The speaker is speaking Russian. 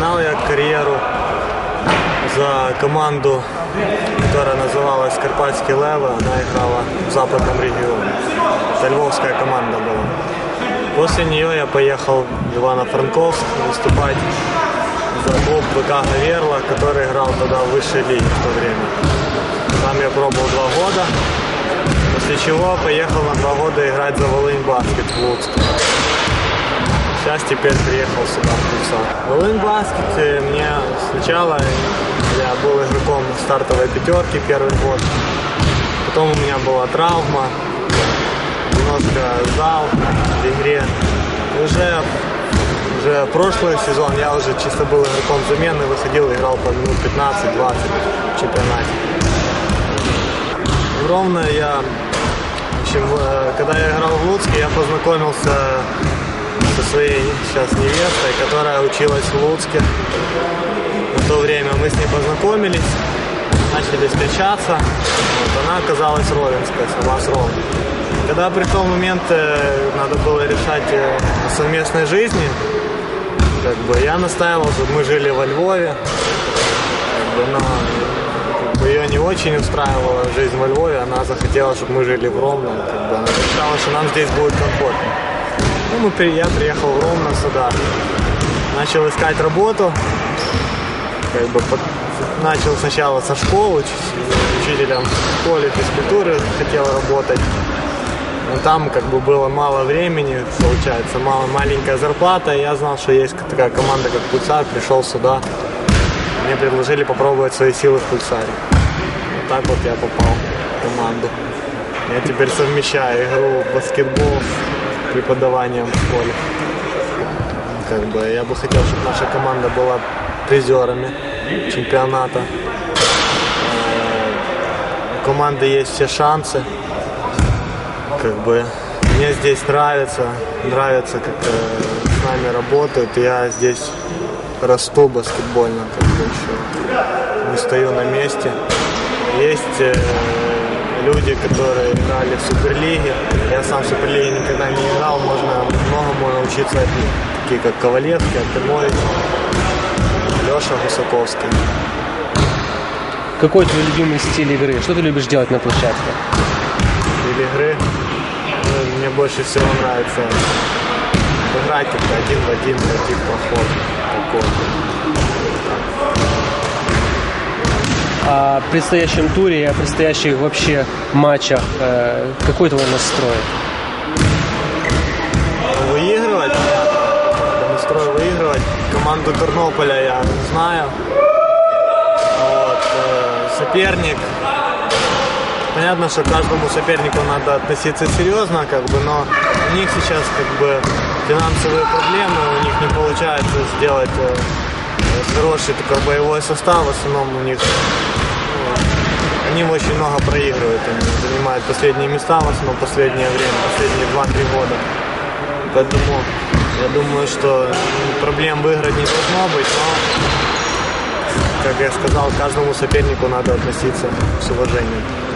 Начинал я карьеру за команду, которая называлась Карпатские Левы. Она играла в западном регионе. Это львовская команда была. После нее я поехал в Ивано-Франковск выступать за клуб ВК Гаверла, который играл тогда в высшей лиге в то время. Там я пробовал два года, после чего поехал на два года играть за Волынь Баскет в Луцк. Сейчас теперь приехал сюда, в. Волынь Баскет мне сначала я был игроком стартовой пятерки первый год. Потом у меня была травма, немножко зал в игре. И уже, уже прошлый сезон я уже чисто был игроком замены, выходил, играл по минут 15-20 в чемпионате. В Ровно я, в общем, э, когда я играл в Луцке, я познакомился со своей сейчас невестой, которая училась в Луцке. В то время мы с ней познакомились, начали встречаться. Вот, она оказалась ровенская, сама с Ровно. Когда пришел момент, э, надо было решать э, о совместной жизни, как бы я настаивал, чтобы мы жили во Львове. Как бы, но ее не очень устраивала жизнь во Львове, она захотела, чтобы мы жили в Ровно. Как бы, она считала, что нам здесь будет комфортно. Ну, при- я приехал Ровно сюда, начал искать работу, как бы под- начал сначала со школы, уч- учителем в школе физкультуры хотел работать. Но там как бы было мало времени, получается, мало, маленькая зарплата. Я знал, что есть такая команда, как Пульсар, пришел сюда. Мне предложили попробовать свои силы в Пульсаре. Вот так вот я попал в команду. Я теперь совмещаю игру в баскетбол преподаванием в школе. Как бы я бы хотел, чтобы наша команда была призерами чемпионата. Э, У команды есть все шансы. Как бы мне здесь нравится, нравится, как э, с нами работают. Я здесь расту баскетбольно, как бы еще не стою на месте. Есть э, люди, которые играли в Суперлиге. Я сам в Суперлиге никогда не играл, можно многому научиться от них. Такие как Ковалевский, Артемович, Леша Гусаковский. Какой твой любимый стиль игры? Что ты любишь делать на площадке? Или игры. Ну, мне больше всего нравится играть как один в один против проход. Такой. О предстоящем туре и о предстоящих вообще матчах. э, какой твой настрой? Выигрывать? Настрой выигрывать. Команду Тернополя я знаю. Вот, э, соперник. Понятно, что каждому сопернику надо относиться серьезно, как бы, но у них сейчас как бы финансовые проблемы, у них не получается сделать э, хороший такой боевой состав, в основном у них ну, они очень много проигрывают, они занимают последние места в основном последнее время, последние 2-3 года. Поэтому я думаю, что проблем выиграть не должно быть, но, как я сказал, к каждому сопернику надо относиться с уважением.